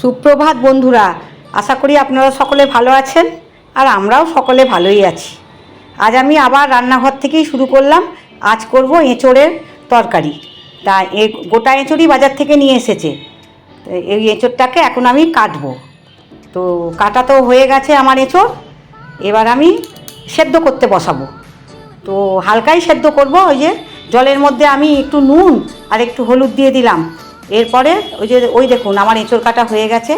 সুপ্রভাত বন্ধুরা, আশা করি আপনারা সকলে ভালো আছেন আর আমরাও সকলে ভালোই আছি। আজ আমি আবার রান্নাঘর থেকেই শুরু করলাম। আজ করব এঁচোড়ের তরকারি। তা এ গোটা এঁচোড়ই বাজার থেকে নিয়ে এসেছে। এই এঁচোড়টাকে এখন আমি কাটবো। তো কাটা তো হয়ে গেছে আমার এঁচোড়। এবার আমি সেদ্ধ করতে বসাবো। তো হালকাই সেদ্ধ করব, ওই যে জলের মধ্যে আমি একটু নুন আর একটু হলুদ দিয়ে দিলাম। এরপরে ওই যে ওই দেখুন, আমার এঁচড় কাটা হয়ে গেছে।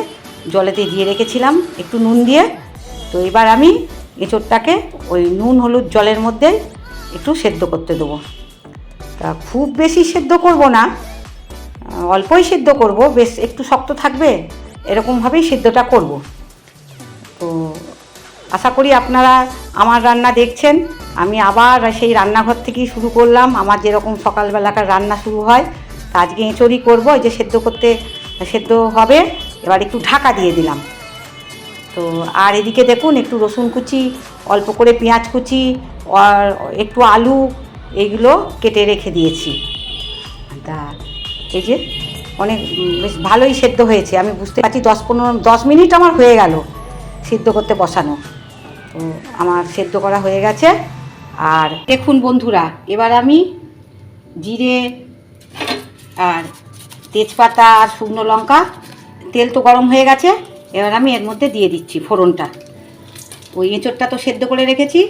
জলেতে দিয়ে রেখেছিলাম একটু নুন দিয়ে। তো এবার আমি এঁচড়টাকে ওই নুন হলুদ জলের মধ্যে একটু সেদ্ধ করতে দেবো। তা খুব বেশি সেদ্ধ করব না অল্পই সেদ্ধ করব, বেশ একটু শক্ত থাকবে, এরকমভাবেই সেদ্ধটা করব। তো আশা করি আপনারা আমার রান্না দেখছেন, আমি আবার সেই রান্নাঘর থেকেই শুরু করলাম, আমার যেরকম সকালবেলাকার রান্না শুরু হয় আজকে এঁচড়ই করব যে সেদ্ধ করতে সেদ্ধ হবে, এবার একটু ঢাকা দিয়ে দিলাম। তো আর এদিকে দেখুন, একটু রসুন কুচি, অল্প করে পেঁয়াজ কুচি, আর একটু আলু, এগুলো কেটে রেখে দিয়েছি। তা এই যে অনেক বেশ ভালোই সেদ্ধ হয়েছে। আমি বুঝতে পারছি দশ পনেরো, দশ মিনিট আমার হয়ে গেল সিদ্ধ করতে বসানো। তো আমার সেদ্ধ করা হয়ে গেছে। আর দেখুন বন্ধুরা, এবার আমি জিরে আর তেজপাতা আর শুকনো লঙ্কা, তেল তো গরম হয়ে গেছে, এবার আমি এর মধ্যে দিয়ে দিচ্ছি ফোড়নটা। ওই এঁচোড়টা তো সেদ্ধ করে রেখেছি।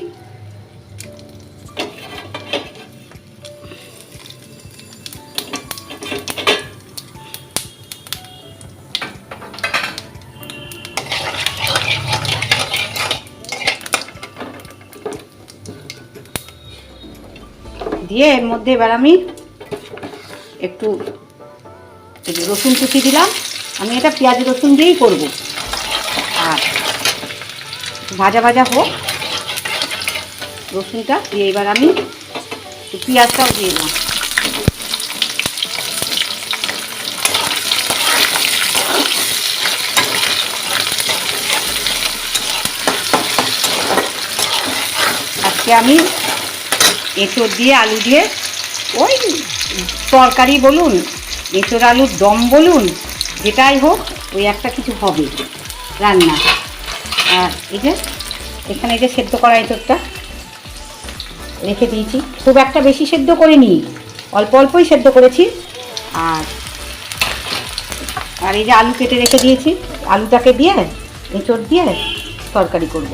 দিয়ে এর মধ্যে এবার আমি একটু রসুন কুচি দিলাম, আমি এটা পেঁয়াজ রসুন দিয়েই করব। আর ভাজা ভাজা হোক, রসুনটা দিয়ে এবার আমি পেঁয়াজটাও দিয়ে দিলাম। আজকে আমি এঁচড় দিয়ে, আলু দিয়ে ওই তরকারি বলুন এঁচড় আলুর দম বলুন, যেটাই হোক, ওই একটা কিছু হবে রান্না। আর এই যে, এখানে এই যে সেদ্ধ করা এঁচড়টা রেখে দিয়েছি। খুব একটা বেশি সেদ্ধ করিনি, অল্প অল্পই সেদ্ধ করেছি। আর আর এই যে আলু কেটে রেখে দিয়েছি, আলুটাকে দিয়ে, এঁচড় দিয়ে তরকারি করব।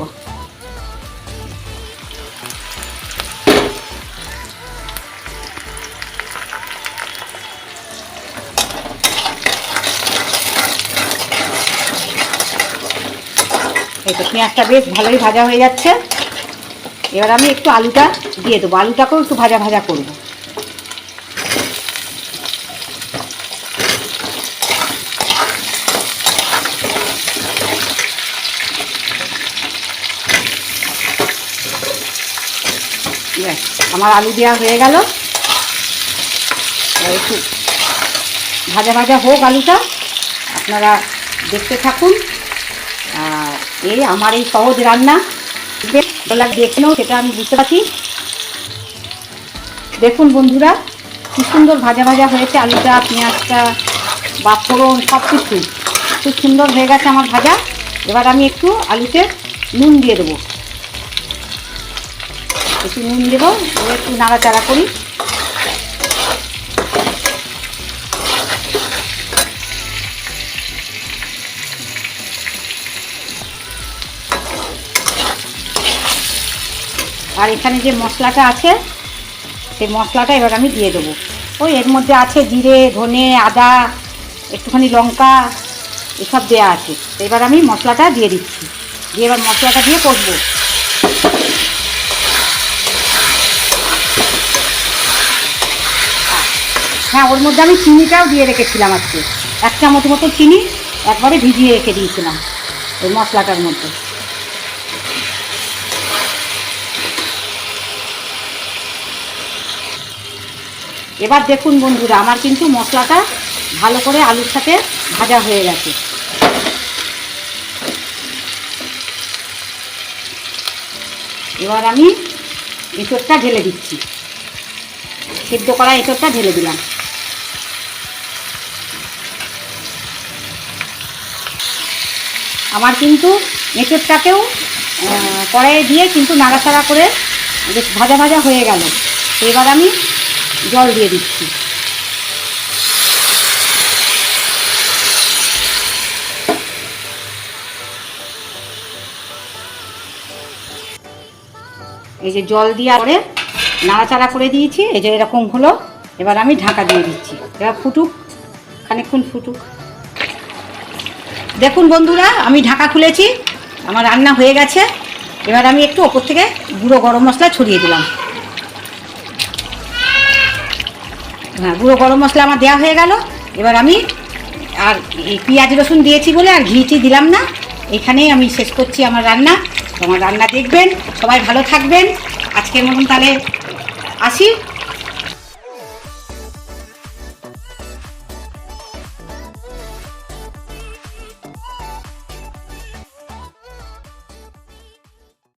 এই তো পেঁয়াজটা বেশ ভালোই ভাজা হয়ে যাচ্ছে। এবার আমি একটু আলুটা দিয়ে দেবো। আলুটাকেও একটু ভাজা ভাজা করব। আমার আলু দেওয়া হয়ে গেল। একটু ভাজা ভাজা হোক আলুটা। আপনারা দেখতে থাকুন। এই আমার এই সহজ রান্না। দেখলেও সেটা আমি বুঝতে পারছি। দেখুন বন্ধুরা, কি সুন্দর ভাজা ভাজা হয়েছে, আলুটা, পেঁয়াজটা বা ফোড়ন সব কিছু খুব সুন্দর হয়ে গেছে আমার ভাজা। এবার আমি একটু আলুতে নুন দিয়ে দেবো। একটু নুন দেবো একটু নাড়াচাড়া করি। আর এখানে যে মশলাটা আছে, সেই মশলাটা এবার আমি দিয়ে দেবো। ওই এর মধ্যে আছে জিরে, ধনে, আদা, একটুখানি লঙ্কা, এসব দেওয়া আছে। এবার আমি মশলাটা দিয়ে দিচ্ছি। দিয়ে এবার মশলাটা দিয়ে কষবো। হ্যাঁ ওর মধ্যে আমি চিনিটাও দিয়ে রেখেছিলাম আজকে। এক চামচ মতো চিনি একবারে ভিজিয়ে রেখে দিয়েছিলাম ওই মশলাটার মধ্যে। এবার দেখুন বন্ধুরা, আমার কিন্তু মশলাটা ভালো করে আলুর সাথে ভাজা হয়ে গেছে। এবার আমি এঁচড়টা ঢেলে দিচ্ছি। সেদ্ধ করা এঁচড়টা ঢেলে দিলাম। আমার কিন্তু এঁচোড়টাকেও কড়াইয়ে দিয়ে কিন্তু নাড়াচাড়া করে ভাজা ভাজা হয়ে গেল। এবার আমি জল দিয়ে দিচ্ছি। এই যে জল দিয়ে করে নাড়াচাড়া করে দিয়েছি, এই যে এরকম হলো। এবার আমি ঢাকা দিয়ে দিচ্ছি। এবার ফুটুক, খানিকক্ষণ ফুটুক। দেখুন বন্ধুরা, আমি ঢাকা খুলেছি, আমার রান্না হয়ে গেছে। এবার আমি একটু ওপর থেকে গুঁড়ো গরম মশলা ছড়িয়ে দিলাম। হ্যাঁ গুঁড়ো গরম মশলা আমার দেওয়া হয়ে গেল। এবার আমি আর এই পেঁয়াজ রসুন দিয়েছি বলে আর ঘিটি দিলাম না। এখানেই আমি শেষ করছি আমার রান্না। তোমার রান্না দেখবেন, সবাই ভালো থাকবেন। আজকের মতন তাহলে আসি।